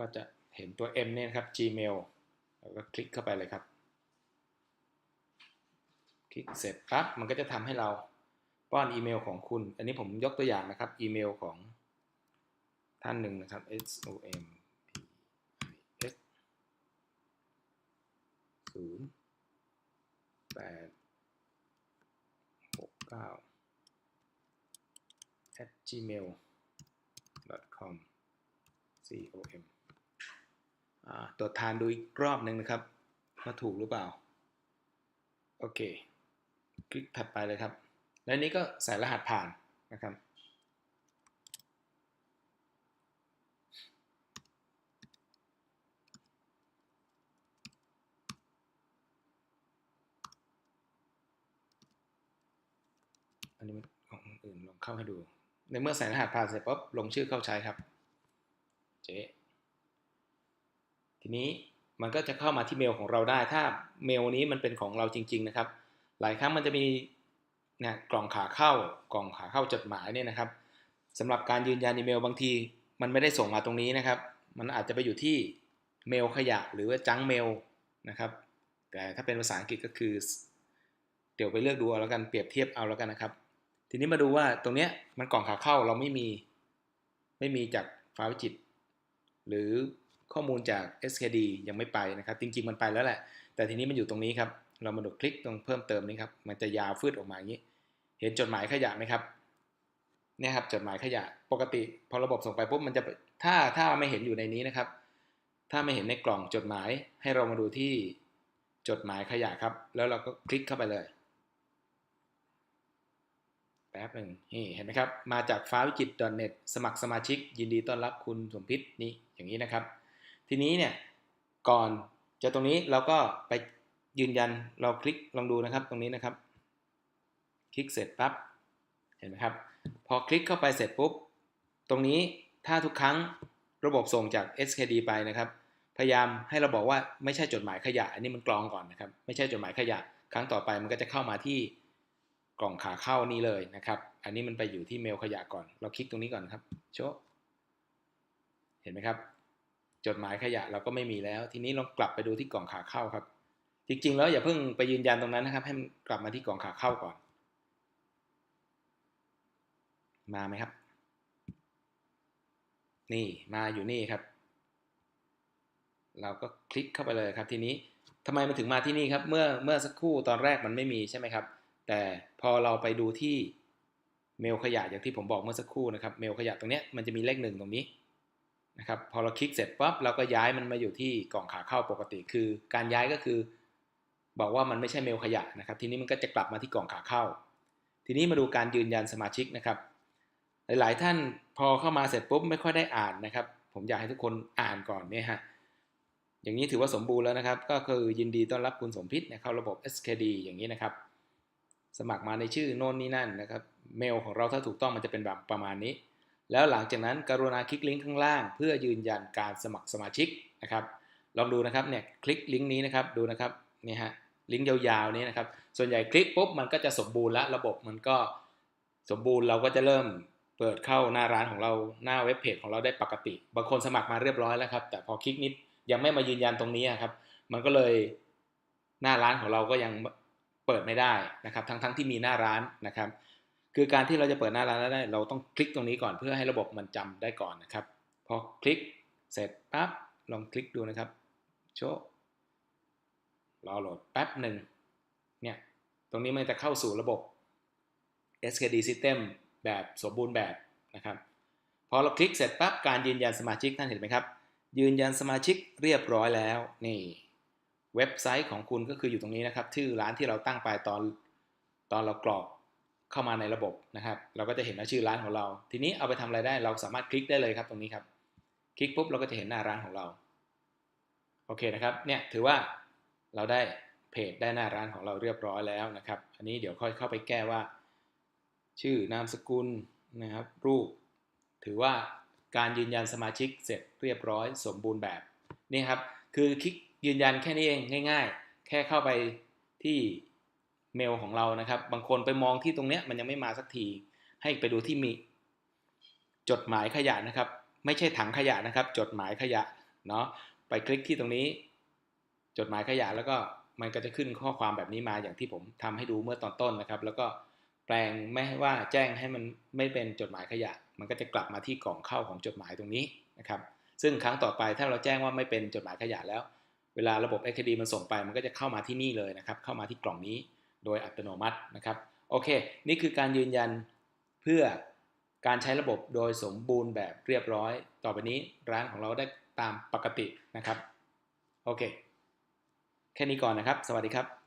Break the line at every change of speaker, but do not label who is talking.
ก็จะเห็นตัว M เนี่ยครับ Gmail แล้วก็คลิกเข้าไปเลยครับ คลิกเสร็จปั๊บมันก็จะทำให้เราป้อนอีเมลของคุณ อันนี้ผมยกตัวอย่างนะครับ อีเมลของท่านหนึ่งนะครับ s o m p i s ศูนย์แปดหกเก้า at gmail com com ตรวจทานดูอีกรอบหนึ่งนะครับว่าถูกหรือเปล่า โอเค คลิกถัดไปเลยครับ แล้วนี้ก็ใส่รหัสผ่านนะครับ อันนี้มันของอื่นลองเข้าให้ดู ในเมื่อใส่รหัสผ่านเสร็จปุ๊บลงชื่อเข้าใช้ครับ เจ๊ ทีนี้มันก็จะเข้ามาที่เมลของเราได้ ถ้าเมลนี้มันเป็นของเราจริง ๆนะครับ หลายครั้งมันจะมีนี่ยกล่องขาเข้ากล่องขาเข้าจดหมายเนี่ยนะครับสำหรับการยืนยันอีเมลบางที มันไม่ได้ส่งมาตรงนี้นะครับ มันอาจจะไปอยู่ที่เมลขยะหรือว่าจังเมลนะครับแต่ถ้าเป็นภาษาอังกฤษก็คือ เดี๋ยวไปเลือกดูเอาแล้วกันเปรียบเทียบเอาแล้วกันนะครับ ทีนี้มาดูว่าตรงเนี้ยมันกล่องขาเข้าเราไม่มี ไม่มีจากฟล์วิจิต หรือ ข้อมูลจาก skd ยังไม่ไปนะครับ จริง ๆ มันไปแล้วแหละ แต่ทีนี้มันอยู่ตรงนี้ครับ เรามาดูคลิกตรงเพิ่มเติมนี้ครับ มันจะยาวฟืดออกมาอย่างนี้ เห็นจดหมายขยะไหมครับ เนี่ยครับจดหมายขยะ ปกติพอระบบส่งไปปุ๊บมันจะ ถ้าถ้าไม่เห็นอยู่ในนี้นะครับ ถ้าไม่เห็นในกล่องจดหมาย ให้เรามาดูที่จดหมายขยะครับ แล้วเราก็คลิกเข้าไปเลย แป๊บหนึ่งนี่เห็นไหมครับ มาจากฟ้าวิจิต .net สมัครสมาชิก ยินดีต้อนรับคุณสมพิษนี่อย่างนี้นะครับ ทีนี้เนี่ยก่อนจะตรงนี้เราก็ไปยืนยันเราคลิกลองดูนะครับตรงนี้นะครับ คลิกเสร็จปั๊บเห็นไหมครับ พอคลิกเข้าไปเสร็จปุ๊บ ตรงนี้ถ้าทุกครั้งระบบส่งจาก skd ไปนะครับ พยายามให้เราบอกว่าไม่ใช่จดหมายขยะ อันนี้มันกรองก่อนนะครับ ไม่ใช่จดหมายขยะ ครั้งต่อไปมันก็จะเข้ามาที่กล่องขาเข้านี้เลยนะครับ อันนี้มันไปอยู่ที่เมลขยะก่อน เราคลิกตรงนี้ก่อนครับ โชว์เห็นไหมครับ จดหมายขยะเราก็ไม่มีแล้ว ทีนี้ลองกลับไปดูที่กล่องขาเข้าครับ จริง ๆ แล้วอย่าเพิ่งไปยืนยันตรงนั้นนะครับ ให้มันกลับมาที่กล่องขาเข้าก่อน มาไหมครับ นี่มาอยู่นี่ครับ เราก็คลิกเข้าไปเลยครับ ทีนี้ทำไมมันถึงมาที่นี่ครับ เมื่อเมื่อสักครู่ตอนแรกมันไม่มีใช่ไหมครับ แต่พอเราไปดูที่เมลขยะอย่างที่ผมบอกเมื่อสักครู่นะครับ เมลขยะตรงนี้มันจะมีเลขหนึ่งตรงนี้ นะครับพอเราคลิกเสร็จปั๊บเราก็ย้ายมันมาอยู่ที่กล่องขาเข้าปกติ คือ การย้ายก็คือ บอกว่ามันไม่ใช่เมลขยะนะครับ ทีนี้มันก็จะกลับมาที่กล่องขาเข้า ทีนี้มาดูการยืนยันสมาชิกนะครับ หลาย ๆ ท่านพอเข้ามาเสร็จปุ๊บไม่ค่อยได้อ่านนะครับ ผมอยากให้ทุกคนอ่านก่อนเนี่ยฮะอย่างนี้ถือว่าสมบูรณ์แล้วนะครับ ก็คือยินดีต้อนรับคุณสมพิษเข้าระบบ SKD อย่างนี้นะครับ สมัครมาในชื่อโน่นนี่นั่นนะครับ เมลของเราถ้าถูกต้องมันจะเป็นแบบประมาณนี้ แล้วหลังจากนั้นกรุณาคลิกลิงก์ข้างล่าง เพื่อยืนยันการสมัครสมาชิกนะครับ ลองดูนะครับเนี่ยคลิกลิงก์นี้นะครับดูนะครับนี่ฮะลิงก์ยาวๆนี้นะครับ ส่วนใหญ่คลิกปุ๊บมันก็จะสมบูรณ์แล้วระบบมันก็สมบูรณ์เราก็จะเริ่มเปิดเข้าหน้าร้านของเราหน้าเว็บเพจของเราได้ปกติ บางคนสมัครมาเรียบร้อยแล้วครับ แต่พอคลิกนิดยังไม่มายืนยันตรงนี้ครับ มันก็เลยหน้าร้านของเราก็ยังเปิดไม่ได้นะครับ ทั้งๆทที่มีหน้าร้านนะครับ คือการที่เราจะเปิดหน้าร้านได้ เราต้องคลิกตรงนี้ก่อนเพื่อให้ระบบมันจำได้ก่อนนะครับ พอคลิกเสร็จปั๊บลองคลิกดูนะครับ โชว์รอโหลดแป๊บหนึ่งเนี่ยตรงนี้มันจะเข้าสู่ระบบ SKD System แบบสมบูรณ์แบบนะครับ พอเราคลิกเสร็จปั๊บการยืนยันสมาชิกท่านเห็นไหมครับ ยืนยันสมาชิกเรียบร้อยแล้วนี่เว็บไซต์ของคุณก็คืออยู่ตรงนี้นะครับชื่อร้านที่เราตั้งไปตอนตอนเรากรอก เข้ามาในระบบนะครับ เราก็จะเห็นหน้าชื่อร้านของเรา ทีนี้เอาไปทำอะไรได้เราสามารถคลิกได้เลยครับตรงนี้ครับ คลิกปุ๊บเราก็จะเห็นหน้าร้านของเรา โอเคนะครับ เนี่ยถือว่าเราได้เพจได้หน้าร้านของเราเรียบร้อยแล้วนะครับ อันนี้เดี๋ยวค่อยเข้าไปแก้ว่า ชื่อนามสกุลนะครับ รูป ถือว่าการยืนยันสมาชิกเสร็จเรียบร้อยสมบูรณ์แบบนี่ครับ คือคลิกยืนยันแค่นี้เองง่าย ๆ แค่เข้าไปที่ เมลของเรานะครับ บางคนไปมองที่ตรงเนี้ยมันยังไม่มาสักที ให้ไปดูที่มี จดหมายขยะนะครับ ไม่ใช่ถังขยะนะครับ จดหมายขยะเนาะไปคลิกที่ตรงนี้ จดหมายขยะแล้วก็มันก็จะขึ้นข้อความแบบนี้มาอย่างที่ผมทำให้ดูเมื่อตอนต้นนะครับ แล้วก็แปลงไม่ว่าแจ้งให้มันไม่เป็นจดหมายขยะ มันก็จะกลับมาที่กล่องเข้าของจดหมายตรงนี้นะครับ ซึ่งครั้งต่อไปถ้าเราแจ้งว่าไม่เป็นจดหมายขยะแล้ว เวลาระบบ XKD มันส่งไป มันก็จะเข้ามาที่นี่เลยนะครับ เข้ามาที่กล่องนี้ โดยอัตโนมัตินะครับโอเค นี่คือการยืนยันเพื่อการใช้ระบบโดยสมบูรณ์แบบเรียบร้อย ต่อไปนี้ร้านของเราได้ตามปกตินะครับ โอเค แค่นี้ก่อนนะครับ สวัสดีครับ